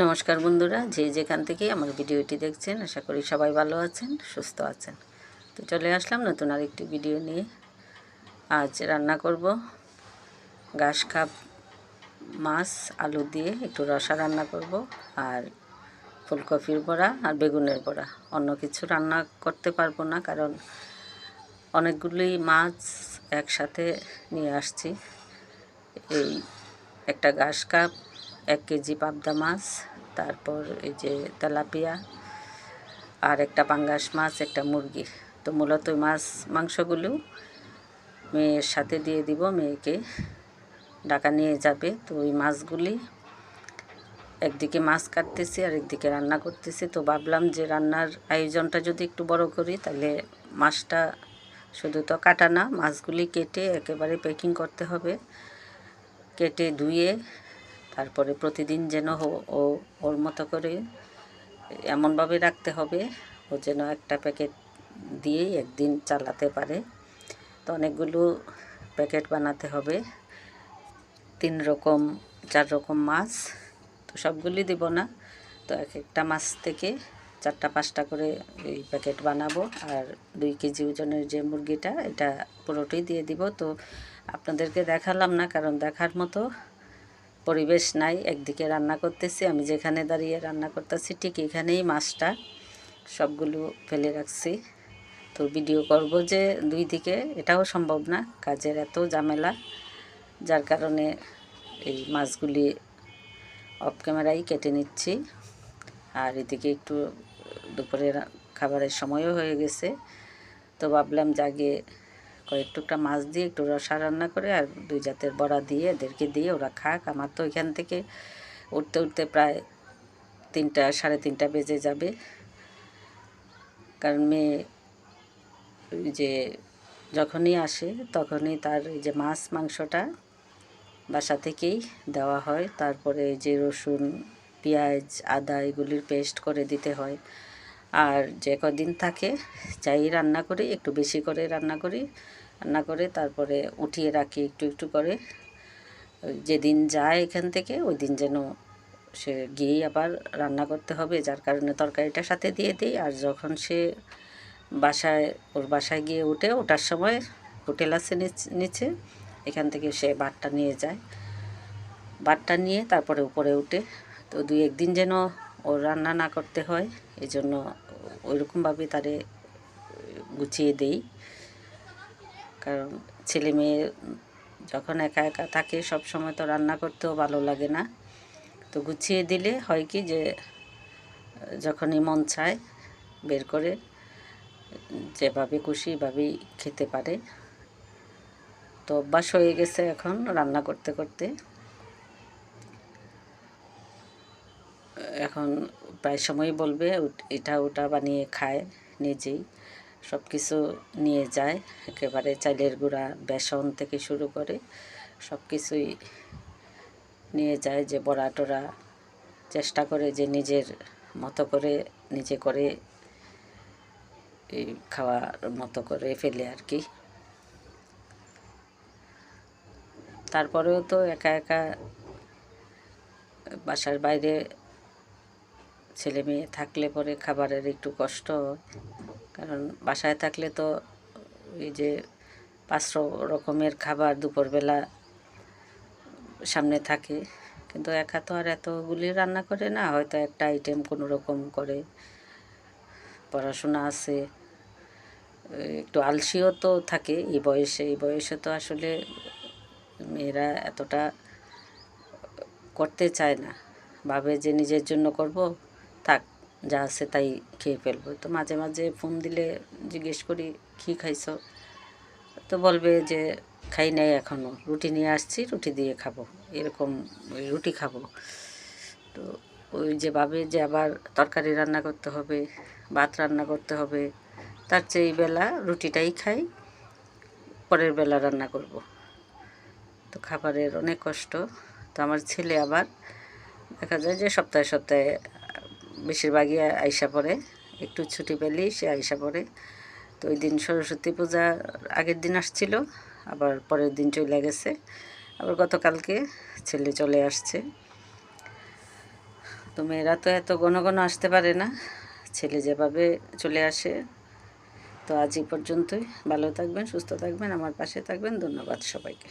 নমস্কার বন্ধুরা, যে যেখান থেকে আমার ভিডিওটি দেখছেন, আশা করি সবাই ভালো আছেন, সুস্থ আছেন। তো চলে আসলাম নতুন আরেকটি ভিডিও নিয়ে। আজ রান্না করব ঘাস খাপ মাছ, আলু দিয়ে একটু রসা রান্না করব, আর ফুলকপির বড়া আর বেগুনের বড়া। অন্য কিছু রান্না করতে পারব না, কারণ অনেকগুলি মাছ একসাথে নিয়ে আসছি। এই একটা ঘাস কাপ এক কেজি পাবদা মাছ, তারপর এই যে তেলাপিয়া আর একটা পাঙ্গাস মাছ, একটা মুরগি। তো মূলত মাছ, মাংসগুলো মেয়ের সাথে দিয়ে দিব, মেয়েকে ডাকা নিয়ে যাবে। তো ওই মাছগুলি একদিকে মাছ কাটতেছি আর একদিকে রান্না করতেছি। তো ভাবলাম যে রান্নার আয়োজনটা যদি একটু বড় করি, তাহলে মাছটা শুধু তো কাটা না, মাছগুলি কেটে একেবারে প্যাকিং করতে হবে। কেটে ধুয়ে তারপরে প্রতিদিন যেন ও ওর মতো করে এমনভাবে রাখতে হবে, ও যেন একটা প্যাকেট দিয়েই একদিন চালাতে পারে। তো অনেকগুলো প্যাকেট বানাতে হবে, তিন রকম, চার রকম মাছ, তো সবগুলি দিব না। তো এক একটা মাছ থেকে চারটা, পাঁচটা করে এই প্যাকেট বানাবো, আর দুই কেজি ওজনের যে মুরগিটা, এটা পুরোটাই দিয়ে দিব। তো আপনাদেরকে দেখালাম না, কারণ দেখার মতো পরিবেশ নাই, একদিকে রান্না করতেছি, আমি যেখানে দাঁড়িয়ে রান্না করতেছি, ঠিক এখানেই মাছটা সবগুলো ফেলে রাখছি। তো ভিডিও করব যে দুই দিকে, এটাও সম্ভব না, কাজের এত ঝামেলা, যার কারণে এই মাছগুলি অফ ক্যামেরাই কেটে নিচ্ছি। আর এদিকে একটু দুপুরের খাবারের সময়ও হয়ে গেছে, তো ভাবলাম জাগে কয়েক টুকটা মাছ দিয়ে একটু রসা রান্না করে আর দুই জাতের বড়া দিয়ে এদেরকে দিয়ে ওরা খাক। আমার তো ওইখান থেকে উঠতে উঠতে প্রায় তিনটা, সাড়ে তিনটা বেজে যাবে। কারণ মেয়ে যে যখনই আসে তখনই তার এই যে মাছ, মাংসটা বাসা থেকেই দেওয়া হয়। তারপরে যে রসুন, পেঁয়াজ, আদা এগুলির পেস্ট করে দিতে হয়। আর যে কদিন থাকে, চাই রান্না করি, একটু বেশি করে রান্না করি। রান্না করে, তারপরে উঠিয়ে রাখি একটু একটু করে। যেদিন যায় এখান থেকে, ওই দিন যেন সে গিয়েই আবার রান্না করতে হবে, যার কারণে তরকারিটা সাথে দিয়ে দিই। আর যখন সে বাসায়, ওর বাসায় গিয়ে উঠে, ওঠার সময় হোটেল আছে নিচে এখান থেকে সে বাটটা নিয়ে যায়। বাটটা নিয়ে তারপরে উপরে উঠে, তো দুই একদিন যেন ওর রান্না না করতে হয় এই জন্য ওইরকমভাবে তারে গুছিয়ে দেই। কারণ ছেলে মেয়ে যখন একা একা থাকে, সব সময় তো রান্না করতেও ভালো লাগে না। তো গুছিয়ে দিলে হয় কি যে, যখনই মন চায় বের করে যেভাবে খুশি এভাবেই খেতে পারে। তো অভ্যাস হয়ে গেছে এখন রান্না করতে করতে। এখন প্রায় সময় বলবে এটা ওটা বানিয়ে খায় নিজেই। সব কিছু নিয়ে যায়। একেবারে চাইলের গুঁড়া, বেসন থেকে শুরু করে সব কিছুই নিয়ে যায় যে বড়া টড়া। চেষ্টা করে যে নিজের মতো করে, নিজে করে খাওয়ার মতো করে ফেলে আর কি। তারপরেও তো একা একা বাসার বাইরে ছেলে মেয়ে থাকলে পরে খাবারের একটু কষ্ট কারণ বাসায় থাকলে তো এই যে পাঁচশো রকমের খাবার দুপুরবেলা সামনে থাকে। কিন্তু একা তো আর এতগুলি রান্না করে না, হয়তো একটা আইটেম কোনো রকম করে। পড়াশোনা আছে, একটু আলসিও তো থাকে এই বয়সে। এই বয়সে তো আসলে মেয়েরা এতটা করতে চায় না। ভাবে যে নিজের জন্য করব, থাক। যা আছে তাই খেয়ে ফেলব। তো মাঝে মাঝে ফোন দিলে জিজ্ঞেস করি, কী খাইছ? তো বলবে যে, খাই নাই এখনও রুটি নিয়ে আসছি, রুটি দিয়ে খাব, এরকম রুটি খাব। তো ওই যে ভাবে যে আবার তরকারি রান্না করতে হবে, ভাত রান্না করতে হবে, তার চেয়ে এই বেলা রুটিটাই খাই, পরের বেলা রান্না করব। তো খাবারের অনেক কষ্ট। তো আমার ছেলে আবার দেখা যায় যে সপ্তাহে সপ্তাহে বেশিরভাগই আইসা পড়ে। একটু ছুটি পেলেই সে আইসা পড়ে। তো ওই দিন সরস্বতী পূজা আগের দিন আসছিল, আবার পরের দিন চলে গেছে। আবার গতকালকে ছেলে চলে আসছে। তো মেয়েরা তো এত ঘন ঘন আসতে পারে না। ছেলে যেভাবে চলে আসে, তো আজ এই পর্যন্তই। ভালো থাকবেন, সুস্থ থাকবেন, আমার পাশে থাকবেন। ধন্যবাদ সবাইকে।